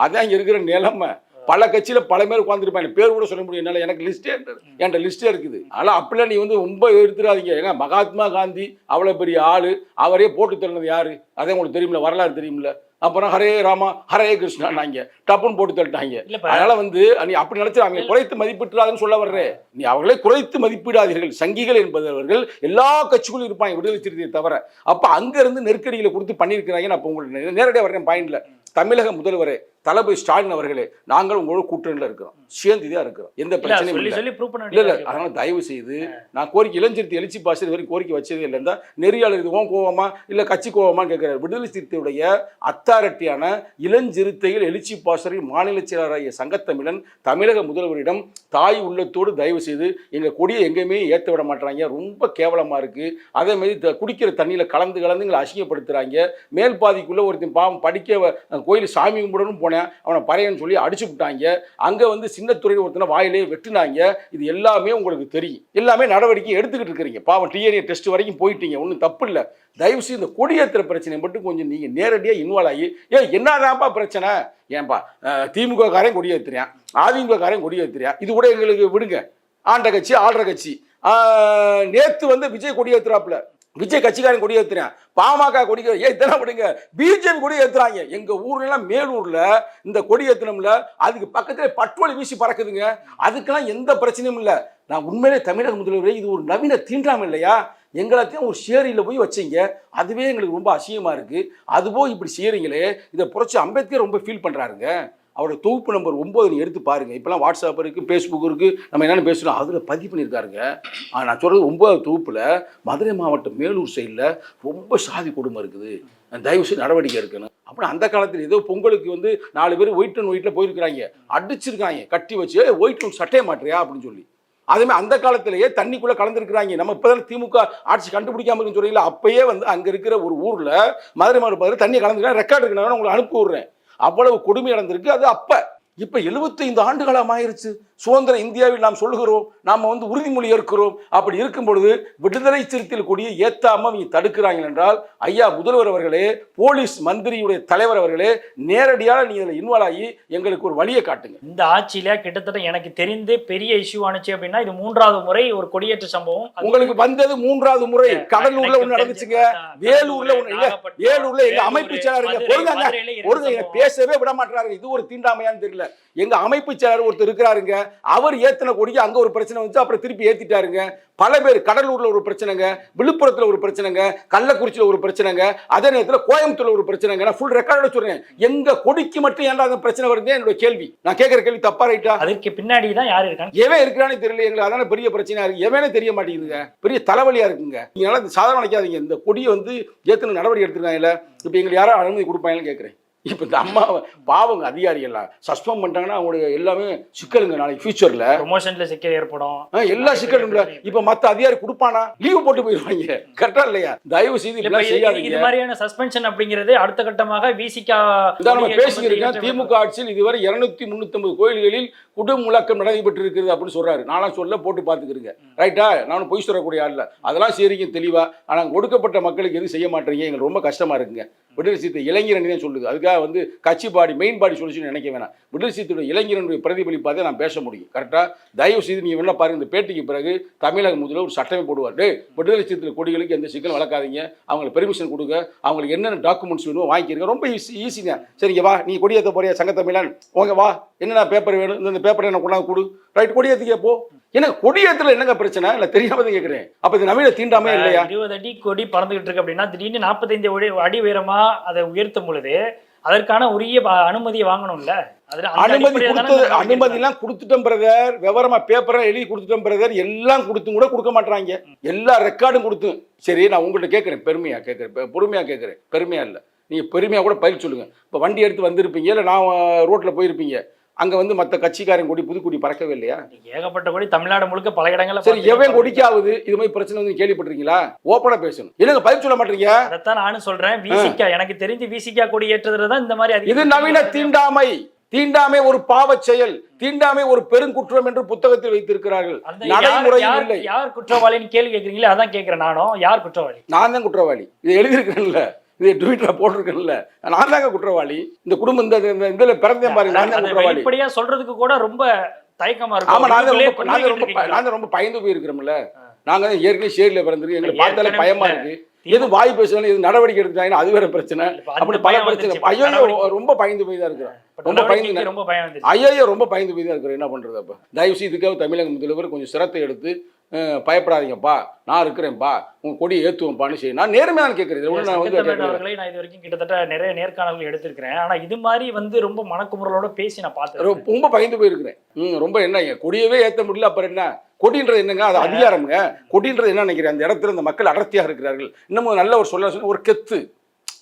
அதான் இங்க இருக்கிற நிலைமை. பல கட்சியில பல பேர் உட்காந்துருப்பாங்க பேர் கூட சொல்ல முடியும். என்னால எனக்கு லிஸ்டே என்கிட்ட லிஸ்டே இருக்குது. ஆனா அப்படிலாம் நீ வந்து ரொம்ப எடுத்துடாதீங்க. ஏங்க மகாத்மா காந்தி அவ்வளவு பெரிய ஆளு. அவரே போட்டு தள்ளினது யாரு? அதே உங்களுக்கு தெரியுமில்ல வரலாறு தெரியுமில்ல அப்புறம் ஹரே ராமா ஹரே கிருஷ்ணான்னாங்க டப்புன்னு போட்டு தள்ளிட்டாங்க. அதனால வந்து நீ அப்படி நினைச்சு அவங்க குறைத்து மதிப்பிட்டுறாதுன்னு சொல்ல வர்றேன் நீ அவர்களை குறைத்து மதிப்பிடாதீர்கள். சங்கிகள் என்பவர்கள் எல்லா கட்சிகளும் இருப்பாங்க விடுதலை சிறுத்தையை தவிர. அப்ப அங்க இருந்து நெருக்கடிகளை கொடுத்து பண்ணியிருக்கிறாங்க நான் உங்களுக்கு நேரடியாக வர்றேன் பாயிண்ட்ல. தமிழக முதல்வரே தளபதி ஸ்டாலின் அவர்களே நாங்கள் உங்களோட கூட்டணியில் இருக்கிறோம். சேர்ந்து தான் இருக்கிறோம். எந்த பிரச்சனையும் இல்லை. சொல்லி ப்ரூவ் பண்ண இல்ல அதனால தயவு செய்து நான் கோரிக்கை இளஞ்சிறுத்தை எழுச்சி பாச இது வரைக்கும் கோரிக்கை வச்சதே இல்லை இருந்தா நெறியாளர் இது உன் கோவமா இல்ல கட்சி கோவமான்னு கேட்கிறார் விடுதலை சிறுத்தையுடைய அத்தாரிட்டியான இளஞ்சிறுத்தைகள் எழுச்சி பாசரின் மாநில செயலராகிய சங்கத்தமிழன் தமிழக முதல்வரிடம் தாய் உள்ளத்தோடு தயவு செய்து எங்க கொடியை எங்கேயுமே ஏத்த விட மாட்டாங்க ரொம்ப கேவலமா இருக்கு. அதே மாதிரி குடிக்கிற தண்ணியில கலந்து கலந்து எங்களை அசிங்கப்படுத்துறாங்க. மேல் பாதிக்குள்ள ஒருத்தன் பாவம் படிக்க கோயில் சாமி கும்பிடணும் போனேன். அவனை பறையன்னு சொல்லி அடிச்சு விட்டாங்க. அங்க வந்து சின்னத்துறையில் ஒருத்தனை வாயிலே வெட்டுனாங்க. இது எல்லாமே உங்களுக்கு தெரியும். எல்லாமே நடவடிக்கை எடுத்துக்கிட்டு இருக்கிறீங்க. பாவம் டிஎன்ஏ டெஸ்ட் வரைக்கும் போயிட்டீங்க. ஒன்றும் தப்பு இல்லை. தயவு செய்து இந்த கொடியேற்ற பிரச்சனை மட்டும் கொஞ்சம் நீங்க நேரடியாக இன்வால்வ் ஆகி ஏ என்னதான்ப்பா பிரச்சனை? ஏன்பா திமுக காரையும் கொடியேற்றுறியான் அதிமுக காரையும் கொடியேற்றுறியான் இது கூட எங்களுக்கு விடுங்க. ஆண்ட கட்சி ஆள்ற கட்சி. நேற்று நேத்து வந்து விஜய் கொடியேற்றுறாப்புல விஜய் கட்சிக்காரன் கொடி ஏத்துறேன். பாமக கொடி ஏன் இதெல்லாம் கொடுங்க பிஜேபி கொடி ஏற்றுறாங்க எங்கள் ஊர்லாம் மேலூரில் இந்த கொடி ஏத்தனம்ல அதுக்கு பக்கத்தில் பட்டுவலி வீசி பறக்குதுங்க. அதுக்கெல்லாம் எந்த பிரச்சனையும் இல்லை. நான் உண்மையிலே தமிழக முதல்வரே இது ஒரு நவீன தீண்டாமல் இல்லையா? எங்களாத்தையும் ஒரு ஷேரியில் போய் வச்சீங்க. அதுவே எங்களுக்கு ரொம்ப அசியமாக இருக்குது அதுபோல் இப்படி செய்கிறீங்களே இதை புரட்சி அம்பேத்கர் ரொம்ப ஃபீல் பண்ணுறாருங்க அவரோட தொகுப்பு நம்பர் ஒம்பது எடுத்து பாருங்க. இப்பெல்லாம் வாட்ஸ்அப் இருக்கு ஃபேஸ்புக் இருக்கு. நம்ம என்னென்ன பேசுறோம்? அதில் பதிவு பண்ணியிருக்காருங்க. நான் சொல்றது ஒன்பதாவது தொகுப்பில் மதுரை மாவட்டம் மேலூர் சைடில் ரொம்ப சாதி கொடுமை இருக்குது. தயவு செய்து நடவடிக்கை எடுக்கணும். அப்புறம் அந்த காலத்தில் ஏதோ பொங்கலுக்கு வந்து நாலு பேர் ஒயிட் அண்ட் ஒயிட்டில் போயிருக்கிறாங்க. அடிச்சிருக்காங்க. கட்டி வச்சு ஒயிட் அண்ட் சட்டையை மாட்டுறியா? அப்படின்னு சொல்லி. அதேமாதிரி அந்த காலத்திலேயே தண்ணிக்குள்ளே கலந்துருக்கிறாங்க. நம்ம இப்போதான் திமுக ஆட்சி கண்டுபிடிக்காம இருக்குன்னு சொல்றீங்களா? அப்பயே வந்து அங்கே இருக்கிற ஒரு ஊரில் மதுரை மாவட்டம் தண்ணி கலந்துருக்காங்க ரெக்கார்டு இருக்கிறாங்க நான் உங்களுக்கு அனுப்பி விட்றேன். அவ்வளவு கொடுமை அடைந்திருக்கு அது அப்ப. இப்ப 75 ஆண்டுகாலம் ஆயிருச்சு சுதந்திர இந்தியாவில் நாம் சொல்லுகிறோம் நாம வந்து உறுதிமொழி ஏற்கிறோம். அப்படி இருக்கும் பொழுது விடுதலை சிறுத்தையில் கொடியை ஏத்தாம அவங்க தடுக்கிறாங்க என்றால் ஐயா முதல்வர் அவர்களே போலீஸ் மந்திரியுடைய தலைவர் அவர்களே நேரடியாக நீங்க இதில் இன்வால்வ் ஆகி எங்களுக்கு ஒரு வழியை காட்டுங்க இந்த ஆட்சியில கிட்டத்தட்ட எனக்கு தெரிந்து பெரிய இஷ்யூ ஆனுச்சு அப்படின்னா இது மூன்றாவது முறை ஒரு கொடியேற்ற சம்பவம். உங்களுக்கு வந்தது மூன்றாவது முறை. கடலூர்ல ஒண்ணு நடந்துச்சுங்க. வேலூர்ல நாகப்பட்டினம், வேலூர்ல எங்க அமைப்பு செயலாளர் ஒரு. பேசவே விட மாட்டாரு இது ஒரு தீண்டாமையான்னு தெரியல. எங்க அமைப்பு செயலாளர் ஒருத்தர் இருக்கிறாருங்க. அவர் ஏத்தின கொடிக்கு அங்க ஒரு பிரச்சனை வந்து அப்புறம் திருப்பி ஏத்திட்டாருங்க. பல பேர் கடலூர்ல ஒரு பிரச்சனைங்க விழுப்புரத்துல ஒரு பிரச்சனைங்க கள்ளக்குறிச்சியில ஒரு பிரச்சனைங்க அதே நேரத்துல கோயம்புத்தூர்ல ஒரு பிரச்சனைங்க. நான் ஃபுல் ரெக்கார்டோட சொல்றேன் எங்க கொடிக்கு மட்டும் ஏன்டா அந்த பிரச்சனை வருது என்னோட கேள்வி. நான் கேட்கிற கேள்வி தப்பா ரைட்டா? அதுக்கு பின்னாடி தான் யார் இருக்காங்க? எவன் இருக்கிறானே தெரியல எங்களுக்கு. அதான பெரிய பிரச்சனையா இருக்கு. எவனே தெரிய மாட்டேங்குதுங்க. பெரிய தலைவலியா இருக்குங்க. நீங்க இந்த சாதாரண நினைக்காதீங்க. இந்த கொடியை வந்து ஏத்துன நடவடிக்கை எடுத்துருக்காங்கல்ல. இப்போ எங்களுக்கு யாரும் அனுமதி கொடுப்பாங்கன்னு கேட்குறேன் இப்போ இந்த அம்மா பாவங்க அதிகாரிகள்லாம் சஸ்பெண்ட் பண்ணிட்டாங்கன்னா அவங்களுடைய எல்லாமே சிக்கலுங்க நாளைக்கு ஃபியூச்சரில் ப்ரொமோஷன்ல சிக்கல் ஏற்படும். எல்லா சிக்கலும் இல்லை இப்போ மற்ற அதிகாரி கொடுப்பானா? லீவு போட்டு போயிடுவாங்க கரெக்டா இல்லையா? தயவு செய்து இப்படிலாம் இது- செய்யாதீங்க. இது மாதிரியான சஸ்பென்ஷன் அப்படிங்கிறது அடுத்த கட்டமாக விசிகா இதான் நம்ம பேசிக்கிறேன் திமுக ஆட்சியில் இதுவரை இருநூத்தி முந்நூற்றம்பது கோயில்களில் குடும்ப முழக்கம் நடைபெற்று இருக்குது அப்படின்னு சொல்றாரு. நானும் சொல்ல போட்டு பார்த்துக்கிறேங்க. ரைட்டா நானும் பொய் சொல்லக்கூடிய ஆள் அதெல்லாம் செய்றீங்க தெளிவா. ஆனால் ஒடுக்கப்பட்ட மக்களுக்கு எதுவும் செய்ய மாட்டீங்க எங்களுக்கு ரொம்ப கஷ்டமா இருக்குங்க. விடுதலை சீத்தை இளைஞரணிதான் சொல்லுது. அதுக்காக வந்து கட்சி பாடி மெயின் பாடி சொல்லிச்சுன்னு நினைக்க வேணாம். விடுதலை சீத்துடைய இளைஞரனுடைய பிரதிபலிப்பாக தான் நான் பேச முடியும். கரெக்டாக தயவு செய்து நீங்கள் வேணா பாருங்க இந்த பேட்டிக்கு பிறகு தமிழக முதல்ல ஒரு சட்டமே போடுவார். டேய் விடுதலை சீத்தில் கொடிகளுக்கு எந்த சிக்கலும் வளர்க்காதீங்க. அவங்களுக்கு பெர்மிஷன் கொடுங்க. அவங்களுக்கு என்னென்ன டாக்குமெண்ட்ஸ் வேணுமோ வாங்கிக்கிறீங்க ரொம்ப ஈஸி ஈஸிங்க சரிங்க வா. நீ கொடியேற்ற போறியா சங்கத்தமிழன்? உங்க வா. என்னென்ன பேப்பர் வேணும்? இந்த பேப்பரை என்ன கொண்டாந்து கொடு? ரைட் கொடியேற்றிக்க போ. என்ன கொடியேத்துல என்னங்க பிரச்சனை? இல்லை தெரியாம தான் கேட்குறேன் அப்போ இது நவீன தீண்டாமே இல்லையா? இருபது அடி கொடி பறந்துகிட்டு இருக்கு அப்படின்னா திடீர்னு நாற்பத்தைந்து அடி உயரமா அதை உயர்த்தும் பொழுது அதற்கான உரிய அனுமதியை வாங்கணும்ல? அனுமதி கொடுத்தது அனுமதி எல்லாம் கொடுத்துட்டோம் பிரதர். விவரமா பேப்பரை எழுதி கொடுத்துட்டோம் பிரதர். எல்லாம் கொடுத்தும் கூட கொடுக்க மாட்டாங்க எல்லா ரெக்கார்டும் கொடுத்தும் சரி நான் உங்கள்கிட்ட கேட்குறேன் பெருமையா கேட்குறேன் பொறுமையா கேட்குறேன் பெருமையா இல்லை. நீங்க பெருமையா கூட பதில் சொல்லுங்க. இப்போ வண்டி எடுத்து வந்திருப்பீங்க இல்லை நான் ரோட்ல போயிருப்பீங்க. அங்க வந்து மற்ற கட்சிக்காரன் கொடி புதுக்குடி பறக்கவே இல்லையா? ஏகப்பட்ட கொடி தமிழ்நாடு முழுக்க பல இடங்கள்ல சரி எவன் கொடிக்காவது இது மாதிரி பிரச்சனை வந்து கேள்விப்பட்டிருக்கீங்களா? ஓப்பனா பேசணும். என்னங்க பதில் சொல்ல மாட்டீங்க? அதைத்தான் நானும் சொல்றேன். விசிகா எனக்கு தெரிஞ்சு விசிகா கொடி ஏற்றுறதுல தான் இந்த மாதிரி இது நவீன தீண்டாமை. தீண்டாமை ஒரு பாவச் செயல். தீண்டாமை ஒரு பெருங்குற்றம் என்று புத்தகத்தில் வைத்திருக்கிறார்கள். நடைமுறையில் யார் இல்லை. யார் குற்றவாளின்னு கேள்வி கேக்குறீங்களே அதான் கேக்குறேன் நானும் யார் குற்றவாளி? நான் தான் குற்றவாளி. இதை எழுதியிருக்கேன்ல இதை ட்விட்டர்ல போட்டிருக்கேன்ல. நான் தாங்க குற்றவாளி. இந்த குடும்பம் இந்த இதுல பிறந்தேன் பாருங்க நான் தான் குற்றவாளி. வெளிப்படையா சொல்றதுக்கு கூட ரொம்ப தயக்கமா இருக்கும். ஆமா நாங்க ரொம்ப நாங்க ரொம்ப? நாங்க ரொம்ப பயந்து போயிருக்கிறோம்ல. நாங்க ஏற்கனவே ஷேர்ல பிறந்திருக்கு எங்களுக்கு பார்த்தாலே பயமா. இருக்கு. எது வாய் பேசினாலும் எது நடவடிக்கை எடுத்தாங்கன்னா அது வேற பிரச்சனை. அப்படி பல பிரச்சனை. ஐயோ ரொம்ப பயந்து போய் தான் இருக்கிறோம். ரொம்ப பயந்து ரொம்ப ஐயோ ரொம்ப பயந்து போய் தான் இருக்கிறேன் என்ன பண்றது அப்ப? தயவு செய்து இதுக்காக தமிழக முதல்வர் கொஞ்சம் சிரத்தை எடுத்து பயப்படாதீங்கப்பா. நான் இருக்கிறேன்ப்பா உங்க கொடி ஏத்துவேன்ப்பான்னு செய்ய நான் நேர்மையா கேட்கறேன் இதை விட நான் இது வரைக்கும் கிட்டத்தட்ட நிறைய நேர்காணல்கள் எடுத்திருக்கிறேன். ஆனா இது மாதிரி வந்து ரொம்ப மனக்குமுறலோட பேசி நான் பார்த்தேன் ரொம்ப- பயந்து போயிருக்கிறேன். ம் ரொம்ப என்னங்க கொடியவே ஏத்த முடியல. அப்புறம் என்ன? கொடின்றது என்னங்க? அது அதிகாரம்ங்க. கொடின்றது என்ன நினைக்கிறேன் அந்த இடத்துல இந்த மக்கள் அடர்த்தியாக இருக்கிறார்கள். இன்னமும் நல்ல ஒரு சொல்ல ஒரு கெத்து.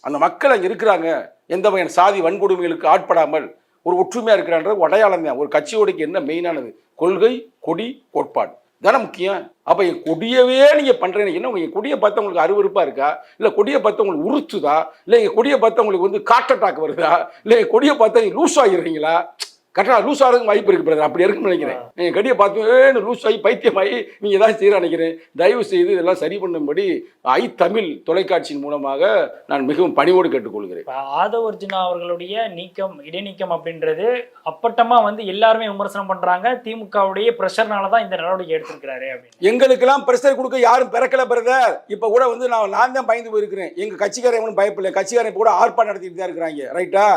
அந்த மக்கள் அங்கே இருக்கிறாங்க. எந்த வகையான சாதி வன்கொடுமைகளுக்கு ஆட்படாமல் ஒரு ஒற்றுமையா இருக்கிறான்றது அடையாளம் தான் ஒரு கட்சியோடைக்கு என்ன மெயினானது கொள்கை கொடி கோட்பாடு. தானே முக்கியம்? அப்போ என் கொடியவே நீங்க பண்ணுறீங்க என்ன உங்க கொடியை பார்த்து உங்களுக்கு அருவறுப்பாக இருக்கா? இல்லை கொடியை பார்த்து உங்களுக்கு உறுத்துதா இல்லை எங்க கொடியை பார்த்து உங்களுக்கு வந்து காட் அட்டாக் வருதா? இல்லை என் கொடியை பார்த்தா நீங்கள் லூஸ் ஆகிடுறீங்களா கரெக்டாக லூஸ் ஆகிறதுக்கு வாய்ப்பு இருக்கு பிரதர் அப்படி இருக்குன்னு நினைக்கிறேன். என் கடியை பார்த்து ஏன்னு லூஸ் ஆகி பைத்தியமாகி நீங்கள் ஏதாவது செய்ய நினைக்கிறேன். தயவு செய்து இதெல்லாம் சரி பண்ணும்படி ஐ தமிழ் தொலைக்காட்சியின் மூலமாக நான் மிகவும் பணிவோடு கேட்டுக்கொள்கிறேன். ஆதவ அர்ஜுனா அவர்களுடைய நீக்கம் இடைநீக்கம் அப்படின்றது அப்பட்டமா வந்து எல்லாருமே விமர்சனம் பண்றாங்க. திமுகவுடைய பிரஷர்னால தான் இந்த நடவடிக்கை எடுத்திருக்கிறாரு அப்படின்னு. எங்களுக்கெல்லாம் பிரஷர் கொடுக்க யாரும் பிறக்கல பிரதர் இப்போ கூட வந்து நான் நான் தான் பயந்து போயிருக்கிறேன். எங்கள் கட்சிக்காரன் ஒன்றும் பயப்பில்லை கட்சிக்காரன் கூட ஆர்ப்பாட்டம் நடத்திட்டு தான் இருக்கிறாங்க. ரைட்டா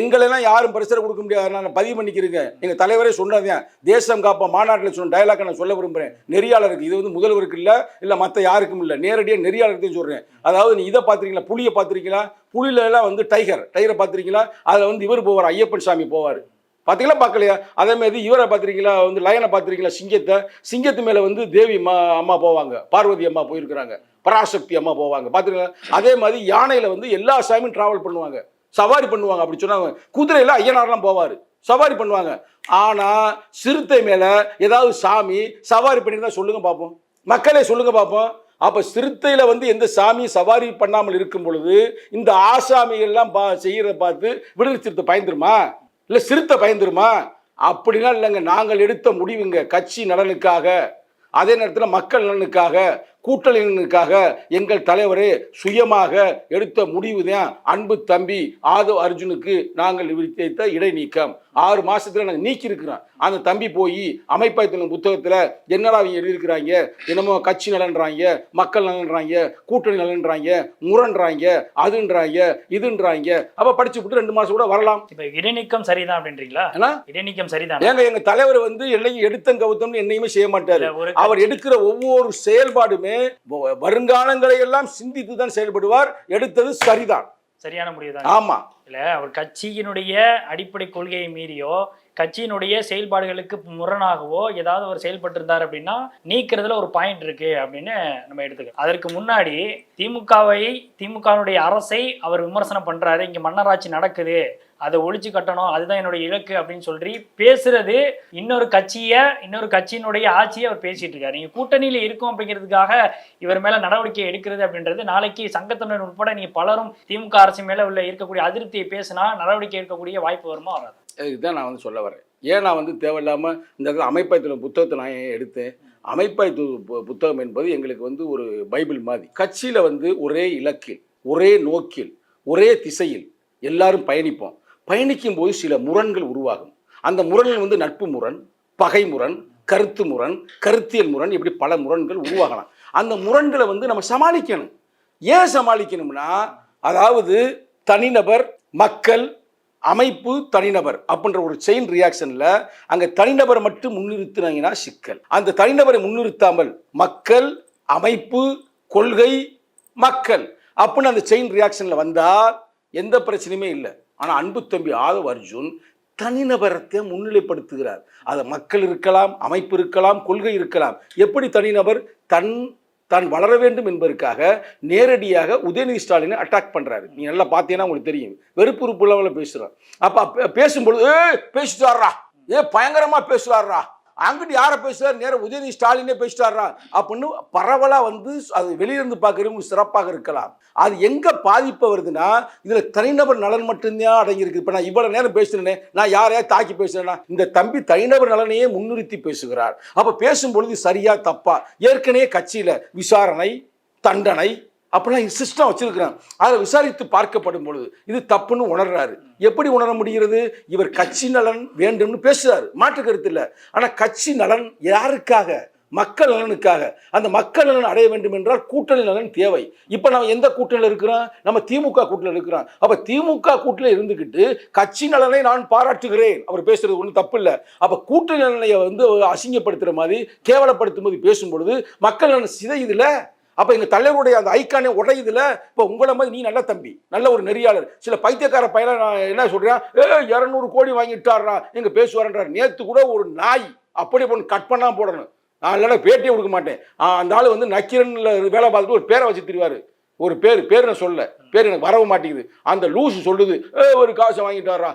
எங்களெல்லாம் யாரும் பிரஷர் கொடுக்க முடியாது. நான் பதிவு பண்ணிக்கிறீங்க எங்கள் தலைவரே சொன்னதே தேசம் காப்பா மாநாட்டில் சொன்ன டயலாக் நான் சொல்ல விரும்புகிறேன் நெறியாளருக்கு இது வந்து முதல்வருக்கு இல்லை இல்லை மற்ற யாருக்கும் இல்லை நேரடியாக நெறியாளருக்கு சொல்கிறேன் அதாவது நீ இதை பார்த்துருக்கீங்களா புளியை பார்த்துருக்கீங்களா? புளியிலலாம் எல்லாம் வந்து டைகர் டைகரை பார்த்துருக்கீங்களா? அதில் வந்து இவர் போவார் ஐயப்பன் சாமி போவார். பார்த்தீங்களா பார்க்கலையா? அதே மாதிரி இவரை பார்த்துருக்கீங்களா வந்து லயனை பார்த்துருக்கீங்களா சிங்கத்தை? சிங்கத்து மேலே வந்து தேவி அம்மா அம்மா போவாங்க பார்வதி அம்மா போயிருக்கிறாங்க பராசக்தி அம்மா போவாங்க பார்த்துருக்கீங்களா அதே மாதிரி யானையில் வந்து எல்லா சாமியும் ட்ராவல் பண்ணுவாங்க சவாரி பண்ணுவாங்க அப்படி சொன்னாங்க. குதிரையில் ஐயனாரெலாம் போவார். சவாரி பண்ணுவாங்க. ஆனால் சிறுத்தை மேலே ஏதாவது சாமி சவாரி பண்ணியிருந்தா சொல்லுங்க பார்ப்போம் மக்களே சொல்லுங்க பார்ப்போம் அப்போ சிறுத்தையில் வந்து எந்த சாமியும் சவாரி பண்ணாமல் இருக்கும் பொழுது இந்த ஆசாமிகள்லாம் பா செய்கிறத பார்த்து விடுதலை சிறுத்தை பயந்துருமா? இல்லை சிறுத்தை பயந்துருமா? அப்படிலாம் இல்லைங்க. நாங்கள் எடுத்த முடிவுங்க. கட்சி நலனுக்காக அதே நேரத்தில் மக்கள் நலனுக்காக கூட்டணியினுக்காக எங்கள் தலைவரே சுயமாக எடுத்த முடிவு தான் அன்பு தம்பி ஆதவ் அர்ஜுனுக்கு நாங்கள் விதித்த இடைநீக்கம். ஆறு மாசத்துல நாங்கள் நீக்கி இருக்கிறோம் அந்த தம்பி போய் அமைப்பாயத்தின் புத்தகத்தில் என்னடா அவங்க எழுதியிருக்கிறாங்க? என்னமோ கட்சி நலன்றாங்க மக்கள் நலன்றாங்க கூட்டணி நலன்றாங்க முரண்றாங்க அதுன்றாங்க இதுன்றாங்க. அப்ப படிச்சு விட்டு ரெண்டு மாசம் கூட வரலாம். இப்ப இடைநீக்கம் சரிதான் அப்படின்றீங்களா? ஏன்னா இடைநீக்கம் சரிதான்? ஏங்க எங்க தலைவர் வந்து என்னையும் எடுத்தம் கவுத்தம்னு என்னையுமே செய்ய மாட்டாரு. அவர் எடுக்கிற ஒவ்வொரு செயல்பாடுமே வருங்காலங்களை எல்லாம் சிந்தித்து தான் செயல்படுவார். எடுத்தது சரிதான். சரியான முடிவு தான் ஆமா. இல்லை அவர் கட்சியினுடைய அடிப்படை கொள்கையை மீறியோ கட்சியினுடைய செயல்பாடுகளுக்கு முரணாகவோ ஏதாவது ஒரு செயல்பட்டு இருந்தார் அப்படின்னா நீக்கிறதுல ஒரு பாயிண்ட் இருக்கு அப்படின்னு நம்ம எடுத்துக்கலாம். அதற்கு முன்னாடி திமுகவை திமுகவினுடைய அரசை அவர் விமர்சனம் பண்றாரு. இங்க மன்னராட்சி நடக்குது. அதை ஒழிச்சு கட்டணும். அதுதான் என்னுடைய இலக்கு அப்படின்னு சொல்லி பேசுறது இன்னொரு கட்சியை இன்னொரு கட்சியினுடைய ஆட்சியை அவர் பேசிட்டு இருக்காரு. நீங்க கூட்டணியில இருக்கும் அப்படிங்கிறதுக்காக இவர் மேல நடவடிக்கை எடுக்கிறது அப்படின்றது நாளைக்கு சங்கத்தினர் உட்பட நீங்க பலரும் திமுக அரசு மேல உள்ள இருக்கக்கூடிய அதிருப்தியை பேசினா நடவடிக்கை எடுக்கக்கூடிய வாய்ப்பு வருமா வராது. இதுதான் நான் வந்து சொல்ல வரேன். ஏன் நான் வந்து தேவையில்லாமல் இந்த இடத்துல அமைப்பாயத்தில் புத்தகத்தை நான் ஏன் எடுத்தேன் அமைப்பாய்த்து பு- புத்தகம் என்பது எங்களுக்கு வந்து ஒரு பைபிள் மாதிரி. கட்சியில் வந்து ஒரே இலக்கில் ஒரே நோக்கில் ஒரே திசையில் எல்லாரும் பயணிப்போம். பயணிக்கும் போது சில முரண்கள் உருவாகும். அந்த முரண்கள் வந்து நட்பு முரண் பகை முரண் கருத்து முரண் கருத்தியல் முரண் இப்படி பல முரண்கள் உருவாகலாம். அந்த முரண்களை வந்து நம்ம சமாளிக்கணும். ஏன் சமாளிக்கணும்னா அதாவது தனிநபர் மக்கள் அமைப்பு தனிநபர் அப்படின்ற ஒரு செயின் ரியாக்ஷனில் அங்கே தனிநபரை மட்டும் முன்னிறுத்தினீங்கன்னா சிக்கல். அந்த தனிநபரை முன்னிறுத்தாமல் மக்கள் அமைப்பு கொள்கை மக்கள் அப்படின்னு அந்த செயின் ரியாக்ஷனில் வந்தால் எந்த பிரச்சனையுமே இல்லை. ஆனால் அன்பு தம்பி ஆதவ் அர்ஜுன் தனிநபரத்தை முன்னிலைப்படுத்துகிறார். அது மக்கள் இருக்கலாம் அமைப்பு இருக்கலாம் கொள்கை இருக்கலாம். எப்படி தனிநபர் தன் தான் வளர வேண்டும் என்பதற்காக நேரடியாக உதயநிதி ஸ்டாலினை அட்டாக் பண்ணுறாரு நீ நல்லா பார்த்தீங்கன்னா உங்களுக்கு தெரியும். வெறுப்புறுப்பு லெவலில் பேசுகிறார் அப்ப பேசும்பொழுது ஏ பேசிட்டாரா ஏ பயங்கரமாக பேசுவாரா அங்கிட்டு யாரை பேசுறாரு? நேரம் உதயநிதி ஸ்டாலினே பேசிட்டாரா? அப்படின்னு பரவலாக வந்து அது வெளியிருந்து பார்க்குறவங்க சிறப்பாக இருக்கலாம். அது எங்கே பாதிப்பு வருதுன்னா இதில் தனிநபர் நலன் மட்டும்தான் அடங்கியிருக்கு. இப்போ நான் இவ்வளோ நேரம் பேசுகிறேனே நான் யாரையா தாக்கி பேசுகிறேன்னா இந்த தம்பி தனிநபர் நலனையே முன்னிறுத்தி பேசுகிறார். அப்போ பேசும்பொழுது சரியா தப்பா? ஏற்கனவே கட்சியில் விசாரணை தண்டனை அப்படிலாம் சிஸ்டம் வச்சிருக்கிறான். அதை விசாரித்து பார்க்கப்படும் பொழுது இது தப்புன்னு உணர்றாரு. எப்படி உணர முடிகிறது? இவர் கட்சி நலன் வேண்டும்னு பேசுறாரு. மாற்று கருத்து இல்லை. ஆனால் கட்சி நலன் யாருக்காக? மக்கள் நலனுக்காக. அந்த மக்கள் நலன் அடைய வேண்டும் என்றால் கூட்டணி நலன் தேவை. இப்போ நம்ம எந்த கூட்டணியில் இருக்கிறோம்? நம்ம திமுக கூட்டணியில் இருக்கிறோம். அப்போ திமுக கூட்டணியில் இருந்துக்கிட்டு கட்சி நலனை நான் பாராட்டுகிறேன். அவர் பேசுறது ஒன்றும் தப்பு இல்லை. அப்போ கூட்டணி நலனை வந்து அசிங்கப்படுத்துகிற மாதிரி கேவலப்படுத்தும் போது பேசும்பொழுது மக்கள் நலன் சிதையுதுல அப்போ எங்கள் தலைவருடைய அந்த ஐக்கானே உடையுதுல இப்போ உங்களை மாதிரி நீ நல்ல தம்பி நல்ல ஒரு நெறியாளர். சில பைத்தியக்கார பையனை நான் என்ன சொல்கிறேன் ஏ இரநூறு கோடி வாங்கிட்டாரா எங்கள் பேசுவாரன்றார். நேற்று கூட ஒரு நாய் அப்படி பொண்ணு கட் பண்ணால் போடணும். நான் இல்லைன்னா பேட்டியே கொடுக்க மாட்டேன். அந்த ஆள் வந்து நக்கீரனில் வேலை பார்த்துட்டு ஒரு பேரை வச்சு திருவார். ஒரு பேர் பேர் நான் சொல்ல பேர் எனக்கு வரவும் மாட்டேங்குது. அந்த லூசு சொல்லுது ஏ ஒரு காசை வாங்கிட்டாரா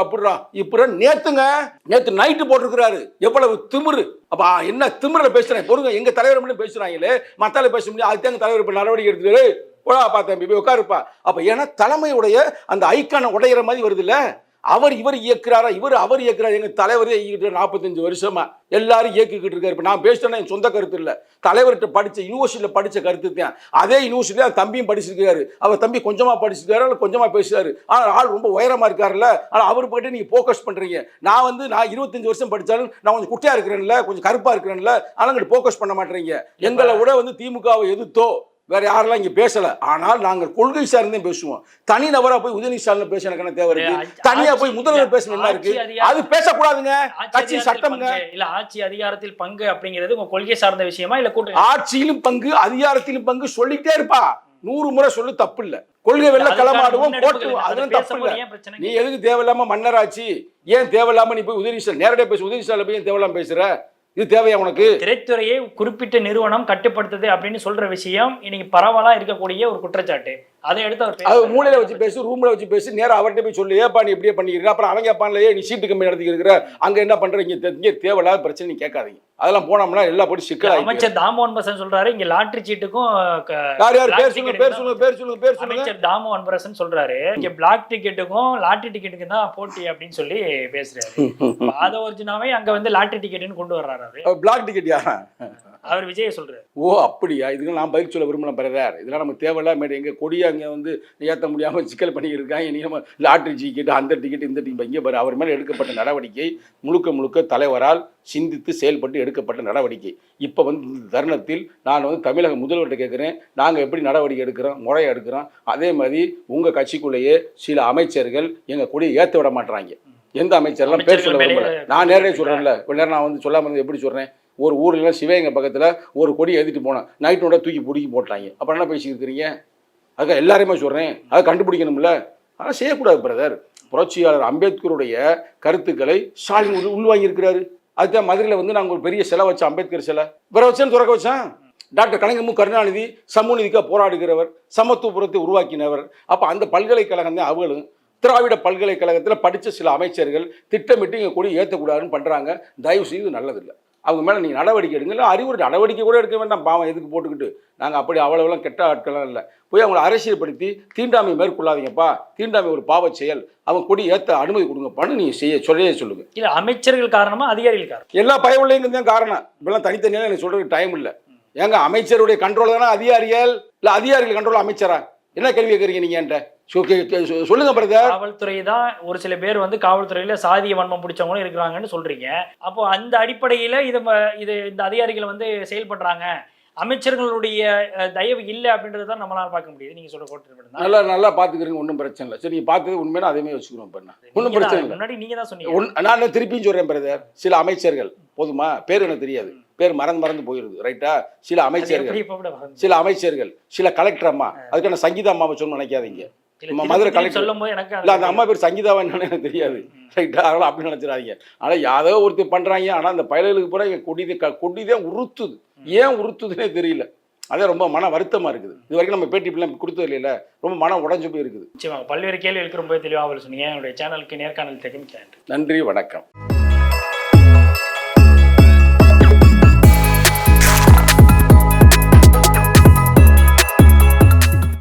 அப்படிடா இப்படி நேத்துங்க நேத்து நைட்டு போட்டிருக்கிறாரு. எவ்வளவு திமிரு. அப்பா என்ன திமிரில் பேசுறேன்? பொருங்க எங்க தலைவர் மட்டும் பேசுறாங்களே. மத்தால பேச முடியும் அதுக்கு எங்க தலைவர் இப்ப நடவடிக்கை எடுத்துட்டு போடா பார்த்தேன் போய் உட்காருப்பா. அப்ப ஏன்னா தலைமையுடைய அந்த ஐக்கான உடையிற மாதிரி வருதுல்ல. அவர் இவர் இயக்குறாரா? இவர் அவர் இயக்குறாரு? எங்க தலைவரே இயக்கிட்டு நாற்பத்தஞ்சு வருஷமா எல்லாரும் இயக்கிக்கிட்டு இருக்காரு. இப்ப நான் பேசுறேன்னா என் சொந்த கருத்து இல்ல. தலைவர்கிட்ட படிச்ச யூனிவர்சிட்டியில படிச்ச கருத்து தான். அதே யூனிவர்சிட்டியில தம்பியும் படிச்சிருக்காரு. அவர் தம்பி கொஞ்சமா படிச்சிருக்காரு அல்ல கொஞ்சமா பேசுறாரு. ஆனா ஆள் ரொம்ப உயரமா இருக்காருல்ல. ஆனா அவர் போயிட்டு நீங்க போக்கஸ் பண்றீங்க. நான் வந்து நான் இருபத்தஞ்சு வருஷம் படிச்சாலும் நான் கொஞ்சம் குட்டியா இருக்கிறேன்ல கொஞ்சம் கருப்பா இருக்கிறேன்ல. ஆனா அங்கிட்டு போக்கஸ் பண்ண மாட்டேறீங்க. எங்களை விட வந்து திமுகவை எதிர்த்தோ வேற யாரெல்லாம் இங்க பேசல. ஆனால் நாங்கள் கொள்கை சார்ந்தே பேசுவோம். தனி நபரா போய் உதயநிதி ஸ்டாலின் பேச எனக்கு என்ன தேவை இருக்கு? ஆட்சி- தனியா போய் முதல்வர் பேச என்ன இருக்கு? அது பேசக்கூடாதுங்க. கட்சி சட்டம்ங்க இல்ல ஆட்சி அதிகாரத்தில் பங்கு அப்படிங்கிறது உங்க கொள்கை சார்ந்த விஷயமா? இல்ல கூட்டணி ஆட்சியிலும் பங்கு அதிகாரத்திலும் பங்கு சொல்லிட்டே இருப்பா. நூறு முறை சொல்லு தப்பு இல்ல. கொள்கை வெள்ள களமாடுவோம் முன்னெடுப்புகள் போட்டு இல்லை. அதெல்லாம் அதுல தப்பு இல்ல? நீ எதுக்கு தேவையில்லாம மன்னராட்சி? ஏன் தேவையில்லாம நீ போய் உதயநிதி ஸ்டாலின் நேரடியா பேசு உதயநிதி ஸ்டாலின் போய் ஏன் தேவையில்லாம பேசுற? இது தேவையா உனக்கு? திரைத்துறையை குறிப்பிட்ட நிறுவனம் கட்டுப்படுத்துது அப்படின்னு சொல்ற விஷயம் இன்னைக்கு பரவலா இருக்கக்கூடிய ஒரு குற்றச்சாட்டு. அதை எடுத்து அவர் அது. மூலையில வச்சு பேசு ரூம்ல வச்சு பேசி நேரா அவர்கிட்ட போய் சொல்லு ஏப்பா நீ இப்படியே பண்ணிக்கிறீங்க அப்புறம் அவங்க அப்பான்லயே நீ சீட்டு கம்பெனி நடத்திக்கிற அங்க என்ன பண்ற? இங்க இங்க தேவையில்லாத பிரச்சனை நீ கேட்காதீங்க. அதெல்லாம் போனோம்னா எல்லா போட்டு சிக்கல் அமைச்சர் தாமோகன் பசன் சொல்றாரு இங்க லாட்டரி சீட்டுக்கும் யார் யார்? பேர் சொல்லுங்க பேர் சொல்லுங்க பேர் சொல்லுங்க பேர் சொல்லுங்க. அமைச்சர் தாமு அன்பரசன் சொல்றாரு இங்க பிளாக் டிக்கெட்டுக்கும் லாட்டரி டிக்கெட்டுக்கும் தான் போட்டி அப்படின்னு சொல்லி பேசுறாரு. (laughs) பாதவர்ஜுனாவே அங்க வந்து லாட்டரி டிக்கெட்னு கொண்டு வர்றாரு பிளாக் டிக்கெட் யாரா? அவர் விஜய சொல்றாரு. ஓ அப்படியா? இதுக்கு நான் பதில் சொல்ல விரும்பல பிரதர் இதெல்லாம் நமக்கு தேவையில்லாம எங்க கொடியை அங்கே வந்து ஏற்ற முடியாம சிக்கல் பண்ணிக்கிட்டு இருக்காங்க நீ நம்ம லாட்டரி டிக்கெட் அந்த டிக்கெட் இந்த டிக்கெட் இங்கே பாரு அவர் மேலே எடுக்கப்பட்ட நடவடிக்கை முழுக்க முழுக்க தலைவரால் சிந்தித்து செயல்பட்டு எடுக்கப்பட்ட நடவடிக்கை. இப்போ வந்து இந்த தருணத்தில் நான் வந்து தமிழக முதல்வர்கிட்ட கேட்குறேன் நாங்கள் எப்படி நடவடிக்கை எடுக்கிறோம் முறையை எடுக்கிறோம்? அதே மாதிரி உங்கள் கட்சிக்குள்ளேயே சில அமைச்சர்கள் எங்கள் கொடியை ஏற்ற விட மாட்றாங்க. எந்த அமைச்சர்லாம் பேர் சொல்ல விரும்பல. நான் நேரே சொல்கிறேன்ல நேரம் நான் வந்து சொல்லாம இருந்து எப்படி சொல்கிறேன் ஒரு ஊர்லாம் சிவகங்கை பக்கத்தில் ஒரு கொடி ஏற்றிட்டு போனேன். நைட்டோட தூக்கி பிடிக்கி போட்டாங்க. அப்புறம் என்ன பேசிக்கிறீங்க அதுக்காக எல்லாரையுமே சொல்கிறேன் அதை கண்டுபிடிக்கணும்ல. ஆனால் செய்யக்கூடாது பிரதர் புரட்சியாளர் அம்பேத்கருடைய கருத்துக்களை ஸ்டாலின் உள்வாங்கியிருக்கிறாரு. அதுதான் மதுரையில் வந்து நாங்கள் ஒரு பெரிய சிலை வச்சோம் அம்பேத்கர் சிலை. வேற வச்சேன்னு திறக்க வச்சேன்? டாக்டர் கலைஞமு கருணாநிதி சமூகநீதிக்காக போராடுகிறவர் சமத்துவபுரத்தை உருவாக்கினவர். அப்போ அந்த பல்கலைக்கழகம் தான் அவங்களும். திராவிட பல்கலைக்கழகத்தில் படித்த சில அமைச்சர்கள் திட்டமிட்டு இங்கே கொடி ஏற்றக்கூடாதுன்னு பண்ணுறாங்க தயவு செய்து நல்லதில்லை. அவங்க மேலே நீங்கள் நடவடிக்கை எடுங்க. இல்லை அறிவுரை நடவடிக்கை கூட எடுக்க வேண்டாம். பாவம் எதுக்கு போட்டுக்கிட்டு? நாங்கள் அப்படி அவ்வளோவெல்லாம் கெட்ட ஆட்கள்லாம் இல்லை. போய் அவங்களை அரசியல்படுத்தி தீண்டாமை மேற்கொள்ளாதீங்கப்பா. தீண்டாமை ஒரு பாவச் செயல். அவங்க கொடி ஏற்ற அனுமதி கொடுங்கப்பான்னு நீங்கள் செய்ய சொல்லவே சொல்லுங்க. இல்ல அமைச்சர்கள் காரணமா அதிகாரிகள் காரணம்? எல்லா பயவுள்ளையும் தான் காரணம். இப்பெல்லாம் தனித்தனியாக எனக்கு சொல்றதுக்கு டைம் இல்லை. ஏங்க அமைச்சருடைய கண்ட்ரோல் தானே? அதிகாரிகள்? இல்லை அதிகாரிகள் கண்ட்ரோல் அமைச்சரா? என்ன கேள்வி கேட்குறீங்க நீங்கள் என்கிட்ட? சொல்லுங்க பிரதர் காவல்துறை தான் ஒரு சில பேர் வந்து காவல்துறையில சாதிய வன்மம் பிடிச்சவங்களும் இருக்கிறாங்கன்னு சொல்றீங்க. அப்போ அந்த அடிப்படையில இது இது இந்த அதிகாரிகள் வந்து செயல்படுறாங்க. அமைச்சர்களுடைய தயவு இல்லை அப்படின்றத தான் நம்மளால பார்க்க முடியுது. நீங்க சொல்ற கோட்டு நல்லா நல்லா பார்த்துக்கிறீங்க ஒன்றும் பிரச்சனை இல்லை. சரி நீங்கள் பார்த்தது உண்மையான அதே மாதிரி வச்சுக்கிறோம் இப்போ ஒன்றும் நீங்க பிரச்சனை இல்லை. முன்னாடி நீங்க தான் சொன்னீங்க. நான் திருப்பியும் சொல்கிறேன் பிரதர் சில அமைச்சர்கள் போதுமா? பேர் எனக்கு தெரியாது. பேர் மறந்து மறந்து போயிருது ரைட்டா சில அமைச்சர்கள் சில அமைச்சர்கள் சில கலெக்டர் அம்மா அதுக்கான சங்கீதா அம்மாவை சொல்லணும்னு நினைக்காதீங்க. மதுரை கலெக்டர் சொல்லும் போது எனக்கு இல்லை அந்த அம்மா பேர் சங்கீதாவா என்னன்னு எனக்கு தெரியாது. ரைட்டா அதெல்லாம் அப்படி நினச்சிடாதீங்க. ஆனால் யாரோ ஒருத்தர் பண்ணுறாங்க ஆனால் அந்த பயலுக்கு பூரா இங்கே கொடிதே க கொடிதான் உறுத்துது ஏன் உறுத்துதுன்னே தெரியல. அதே ரொம்ப மன வருத்தமாக இருக்குது. இது வரைக்கும் நம்ம பேட்டி இப்படிலாம் கொடுத்தது இல்லைல்ல ரொம்ப மனம் உடஞ்சு போய் இருக்குது. நிச்சயமாக பல்வேறு கேள்விகளுக்கு ரொம்ப தெளிவாக சொன்னீங்க. என்னுடைய சேனலுக்கு நேர்காணல் தெரிவிக்கிறேன் நன்றி வணக்கம்.